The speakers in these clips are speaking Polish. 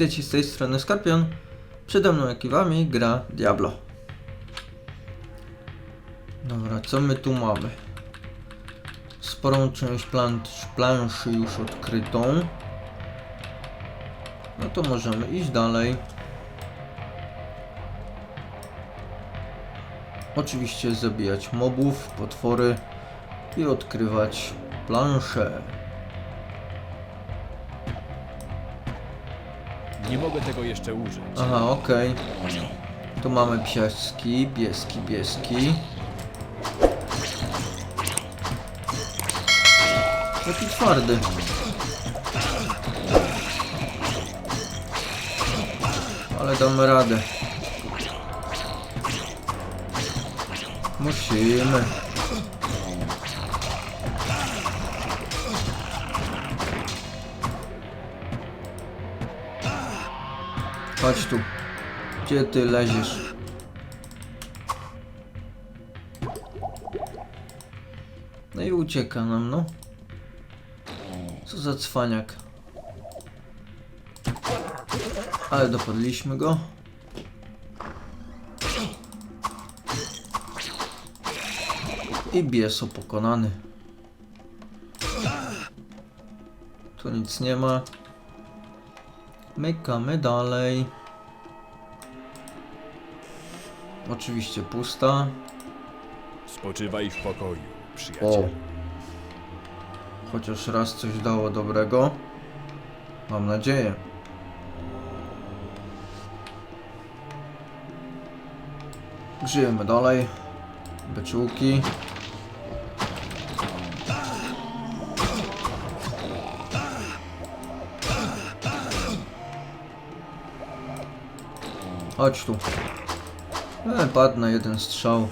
Witajcie z tej strony Skorpion. Przede mną jak i wami gra Diablo. Dobra, co my tu mamy? Sporą część plan planszy już odkrytą. No to możemy iść dalej. Oczywiście zabijać mobów, potwory i odkrywać planszę. Nie mogę tego jeszcze użyć. Aha, okej. Tu mamy pieski, pieski, pieski. Jaki twardy. Ale damy radę. Musimy. Chodź tu. Gdzie ty leziesz? No i ucieka nam, no. Co za cwaniak. Ale dopadliśmy go. I bieso pokonany. Tu nic nie ma. Mykamy dalej. Oczywiście pusta. Spoczywaj w pokoju, O. Chociaż raz coś dało dobrego. Mam nadzieję. Żyjemy dalej. Beczułki. Chodź tu. E, padł na jeden strzał.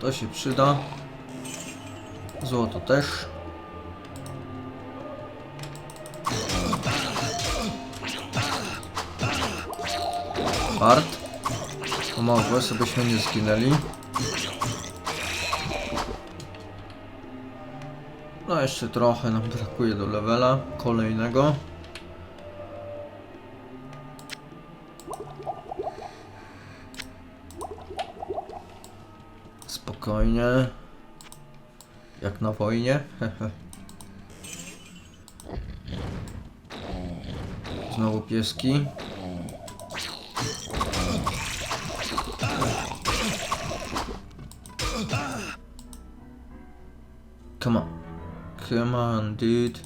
To się przyda. Złoto też. Bart. Pomogłeś, żebyśmy nie zginęli. No jeszcze trochę nam brakuje do levela kolejnego. Spokojnie. Jak na wojnie. Znowu pieski. Come on, dude.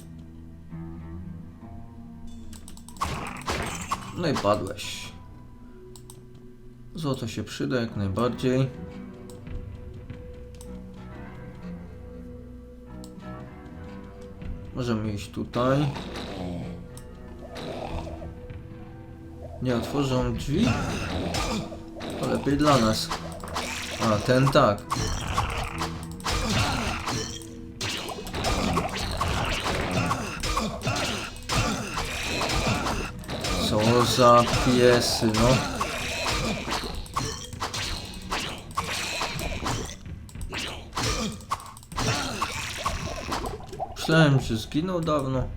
No i padłeś. Złoto się przyda jak najbardziej. Możemy iść tutaj. Nie otworzą drzwi? To lepiej dla nas. A, ten tak. Co za piesy, no. Myślałem, że zginął dawno.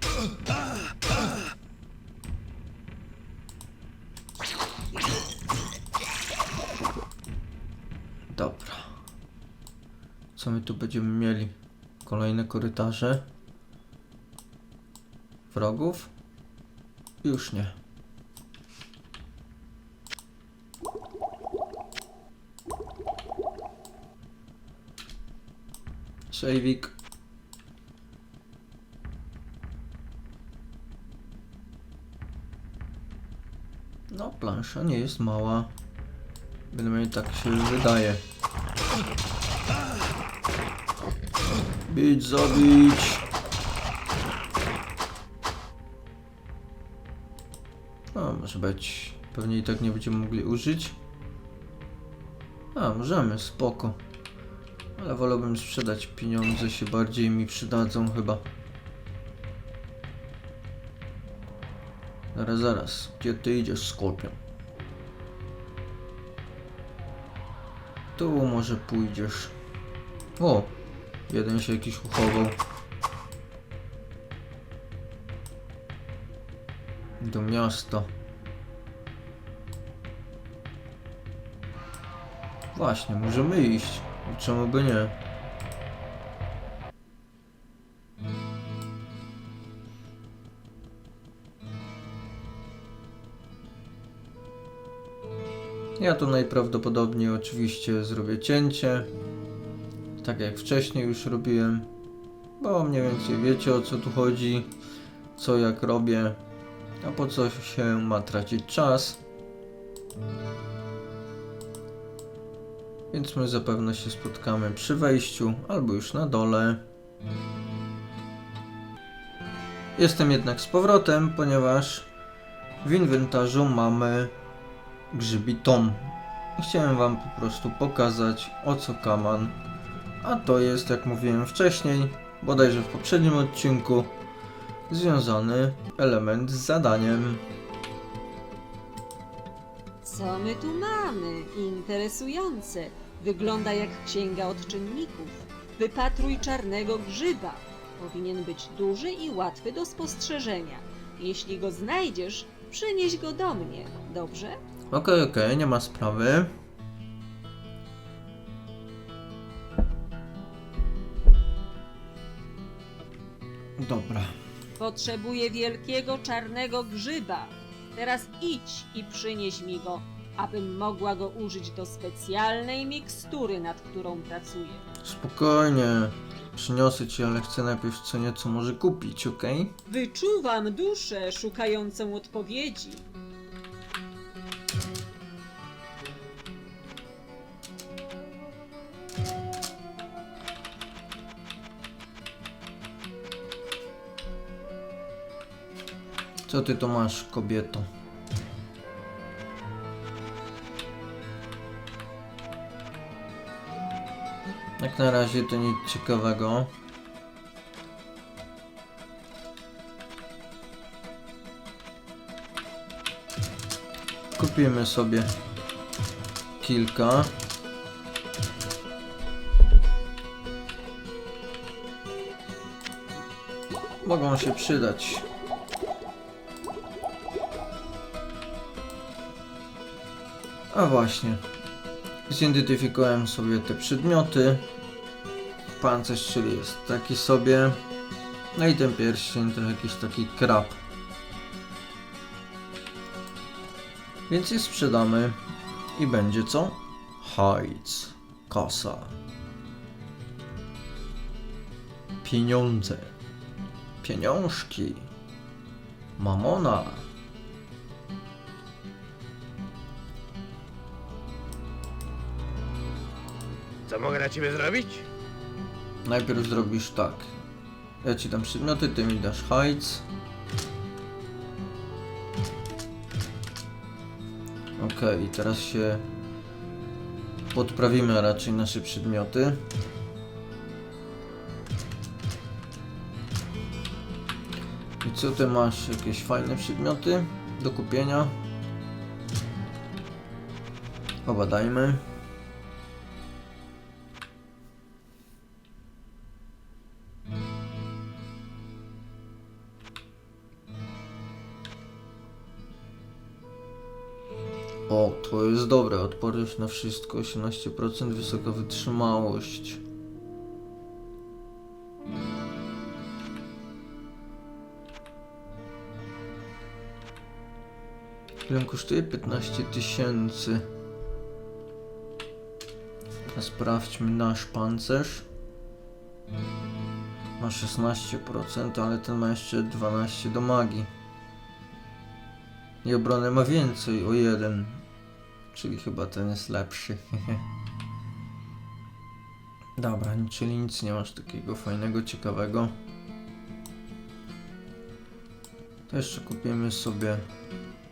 Dobra. Co my tu będziemy mieli? Kolejne korytarze. Wrogów? Już nie. Sejwik. No, plansza nie jest mała. Bynajmniej tak się wydaje. Bić, zabić. No, może być. Pewnie i tak nie będziemy mogli użyć. A, możemy, spoko. Ale wolałbym sprzedać pieniądze, się bardziej mi przydadzą chyba. Zaraz, zaraz. Gdzie ty idziesz, Skorpion? Tu może pójdziesz. O! Jeden się jakiś uchował. Do miasta. Właśnie, możemy iść. Czemu by nie? Ja tu najprawdopodobniej oczywiście zrobię cięcie. Tak jak wcześniej już robiłem. Bo mniej więcej wiecie o co tu chodzi. Co jak robię. A po co się ma tracić czas. Więc my zapewne się spotkamy przy wejściu albo już na dole. Jestem jednak z powrotem, ponieważ w inwentarzu mamy grzybitom. I Chciałem wam po prostu pokazać o co kaman. A to jest, jak mówiłem wcześniej, bodajże w poprzednim odcinku, związany element z zadaniem. Co my tu mamy? Interesujące. Wygląda jak księga odczynników. Wypatruj czarnego grzyba. Powinien być duży i łatwy do spostrzeżenia. Jeśli go znajdziesz, przynieś go do mnie, dobrze? Okej, okej, nie ma sprawy. Dobra. Potrzebuję wielkiego czarnego grzyba. Teraz idź i przynieś mi go, abym mogła go użyć do specjalnej mikstury, nad którą pracuję. Spokojnie. Przyniosę ci, ale chcę najpierw co nieco może kupić, okej? Wyczuwam duszę szukającą odpowiedzi. Co ty to masz, kobieto? Jak na razie to nic ciekawego. Kupimy sobie kilka. Mogą się przydać. A właśnie. Zidentyfikowałem sobie te przedmioty. Pancerz, czyli jest taki sobie. No i ten pierścień to jakiś taki krab. Więc je sprzedamy. I będzie co? Hajc. Kasa. Pieniądze. Pieniążki. Mamona. Co mogę dla ciebie zrobić? Najpierw zrobisz tak. Ja ci dam przedmioty, ty mi dasz hajc. Okej, i teraz się podprawimy raczej nasze przedmioty. I co ty masz? Jakieś fajne przedmioty do kupienia? Obadajmy. O, to jest dobre. Odporność na wszystko. 18% wysoka wytrzymałość. Ile kosztuje? 15 tysięcy. Teraz sprawdźmy nasz pancerz. Ma 16%, ale ten ma jeszcze 12 do magii. I obronę ma więcej, o jeden. Czyli chyba ten jest lepszy. Dobra, czyli nic nie masz takiego fajnego, ciekawego. To jeszcze kupimy sobie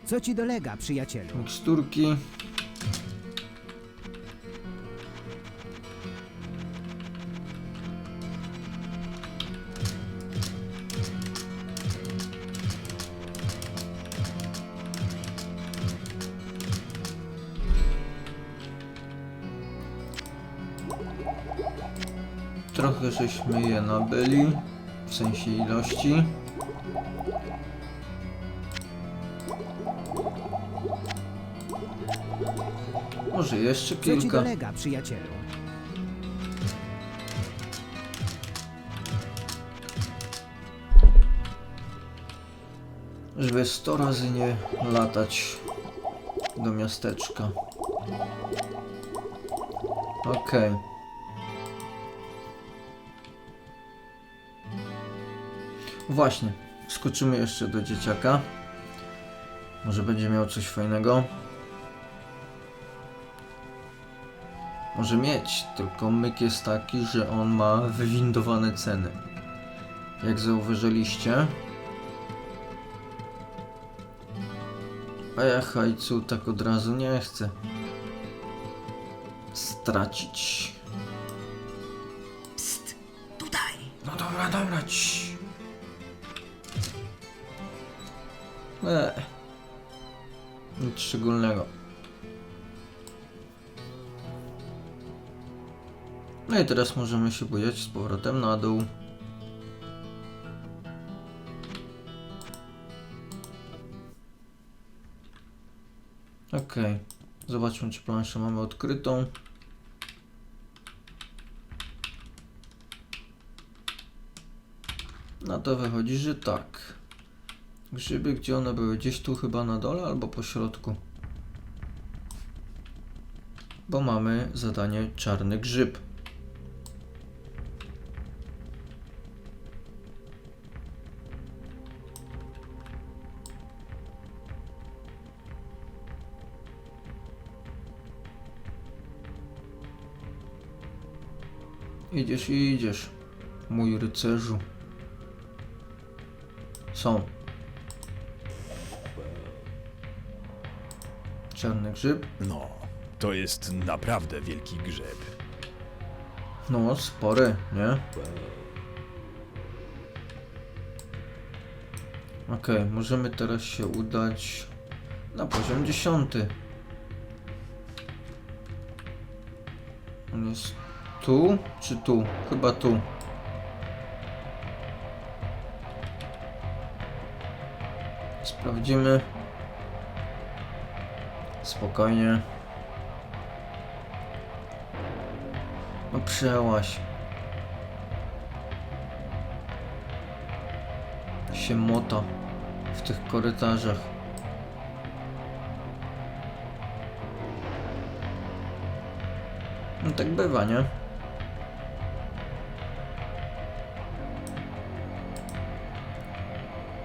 Co ci dolega, przyjacielu? miksturki. Żeśmy je nabyli, w sensie ilości. Może jeszcze Co ci kilka. dolega, przyjacielu? Żeby 100 razy nie latać do miasteczka. Okej. Właśnie, skoczymy jeszcze do dzieciaka. Może będzie miał coś fajnego. Może mieć, tylko myk jest taki, że on ma wywindowane ceny. Jak zauważyliście, A ja hajcu tak od razu nie chcę. Stracić. Psst, tutaj. No dobra, dobra, ci. Eee. Nic szczególnego. No i teraz możemy się bujać z powrotem na dół. Okej. Zobaczmy, czy planszę mamy odkrytą. No to wychodzi, że tak. Grzyby, gdzie one były? Gdzieś tu chyba na dole albo po środku. Bo mamy zadanie czarny grzyb. Idziesz i idziesz, mój rycerzu. Są. Czarny grzyb. No, to jest naprawdę wielki grzyb. No, spory, nie? Okej, możemy teraz się udać na poziom dziesiąty. On jest tu czy tu? Chyba tu. Sprawdzimy. Spokojnie. No przełaś. Się w tych korytarzach. No tak bywa, nie?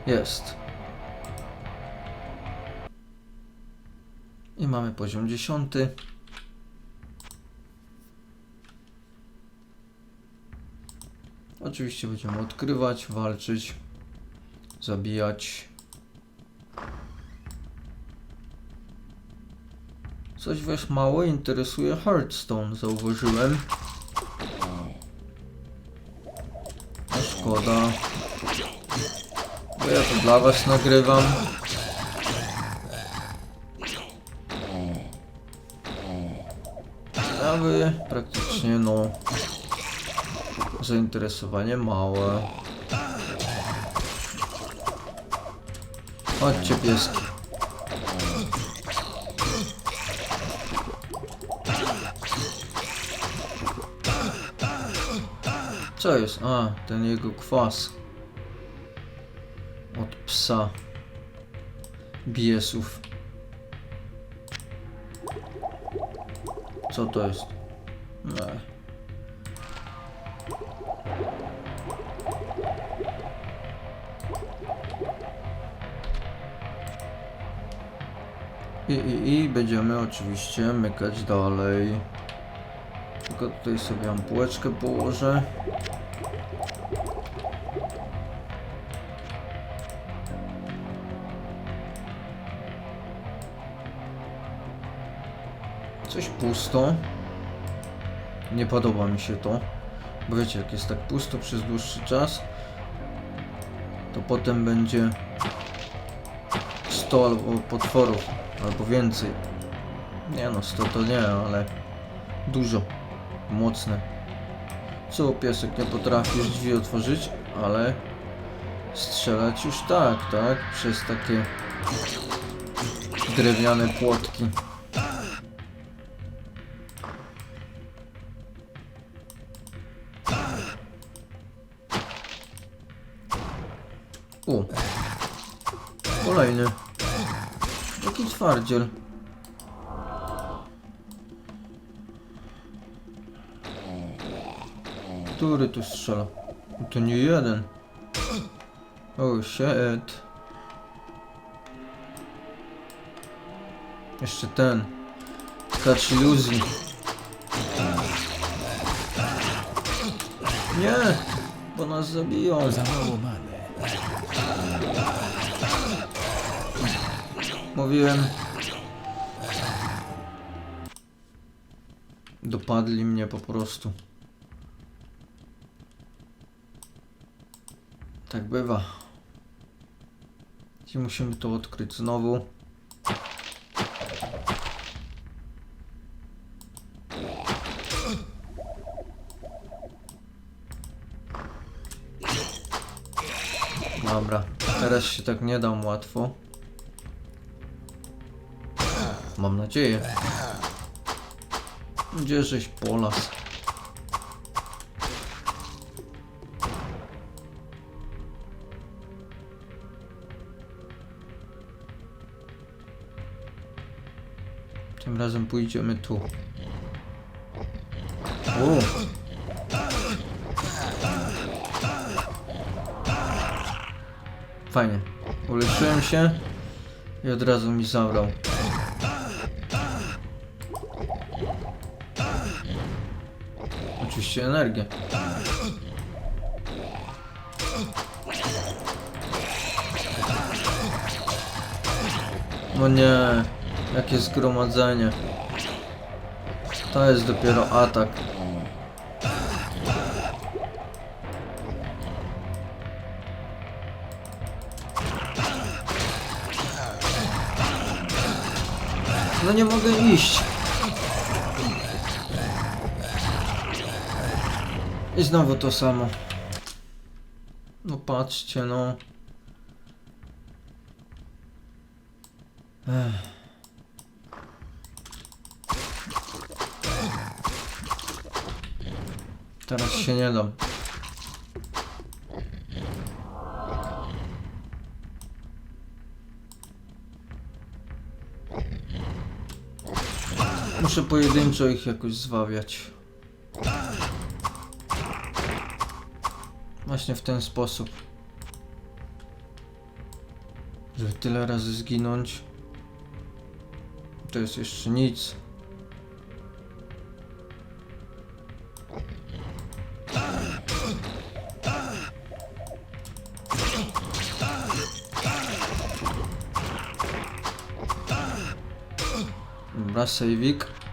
Jest. I mamy poziom dziesiąty. Oczywiście będziemy odkrywać, walczyć, zabijać. Coś was mało interesuje Hearthstone, zauważyłem. Szkoda. Bo ja to dla was nagrywam. A wy praktycznie no zainteresowanie małe. Chodźcie pieski. Co jest? A, ten jego kwas. Od psa. Biesów. Co to jest? Nie. I, i, I będziemy oczywiście mykać dalej. Tylko tutaj sobie ampułeczkę położę. Pusto. Nie podoba mi się to. Bo wiecie, jak jest tak pusto przez dłuższy czas, to potem będzie 100 albo potworów, albo więcej. Nie no, 100 to nie, ale dużo. Mocne. Co, piesek, nie potrafisz drzwi otworzyć, ale strzelać już tak, tak? Przez takie drewniane płotki. Jaki twardziel. Który tu strzela? To nie jeden. Oh shit. Jeszcze ten. Kacz iluzji. Nie! Bo nas zabiją. Za mało many. Mówiłem. Dopadli mnie po prostu. Tak bywa. I musimy to odkryć znowu. Dobra, teraz się tak nie dam łatwo. Mam nadzieję. Gdzie żeś polas? Tym razem pójdziemy tu. O! Fajnie. Uleczyłem się i od razu mi zabrał. Oczywiście energię. No nie, jakie zgromadzenie. To jest dopiero atak. No nie mogę iść. I znowu to samo. No patrzcie, no. Ech. Teraz się nie dam. Muszę pojedynczo ich jakoś zwabiać. Właśnie w ten sposób. Żeby tyle razy zginąć. To jest jeszcze nic. Dobra.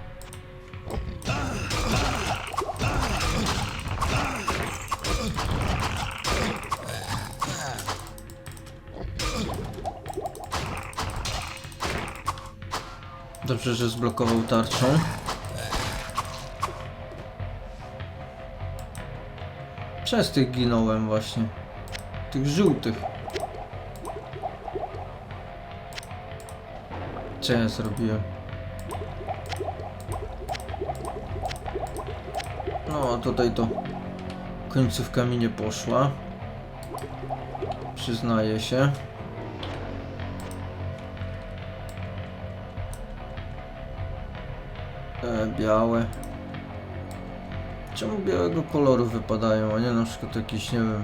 Dobrze, że zblokował tarczą. Przez tych ginąłem właśnie. Tych żółtych. Co ja zrobiłem? No, tutaj to końcówka mi nie poszła. Przyznaję się. Białe. Czemu białego koloru wypadają, a nie na przykład jakiś, nie wiem...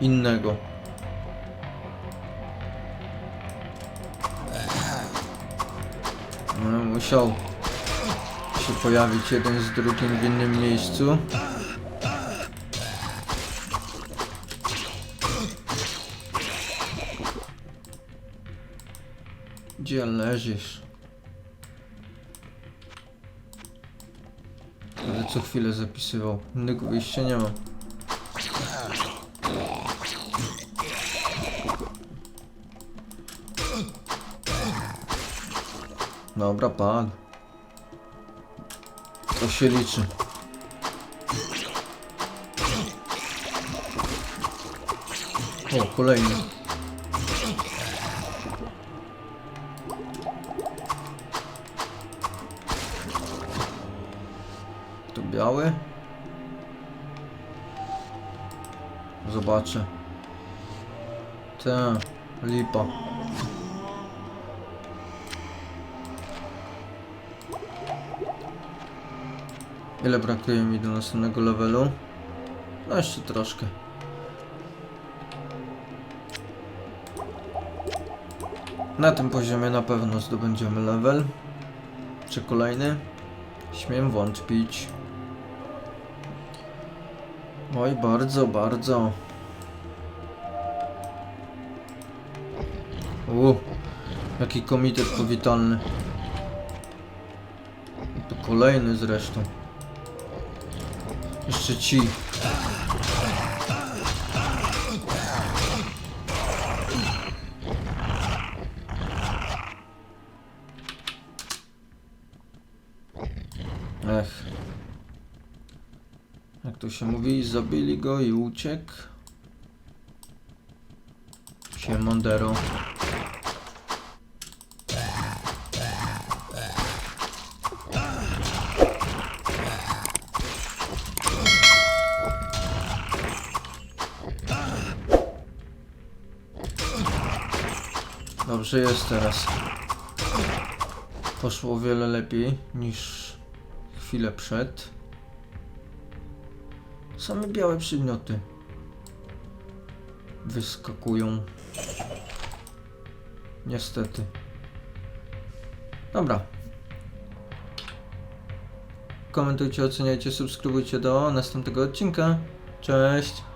Innego. No, musiał się pojawić jeden z drugim w innym miejscu. Gdzie leżysz? Co chwilę zapisywał. Innego wyjścia nie ma. Dobra, padł. To się liczy. O, kolejny. Biały. Zobaczę. Ta, lipa. Ile brakuje mi do następnego levelu? No jeszcze troszkę. Na tym poziomie na pewno zdobędziemy level. Czy kolejny? Śmiem wątpić. Oj, bardzo, bardzo. U, jaki komitet powitalny. To kolejny zresztą. Jeszcze ci. Się mówi, zabili go i uciekł. Siemondero. Dobrze jest teraz. Poszło o wiele lepiej niż chwilę przed. Same białe przedmioty wyskakują. Niestety. Dobra. Komentujcie, oceniajcie, subskrybujcie do następnego odcinka. Cześć!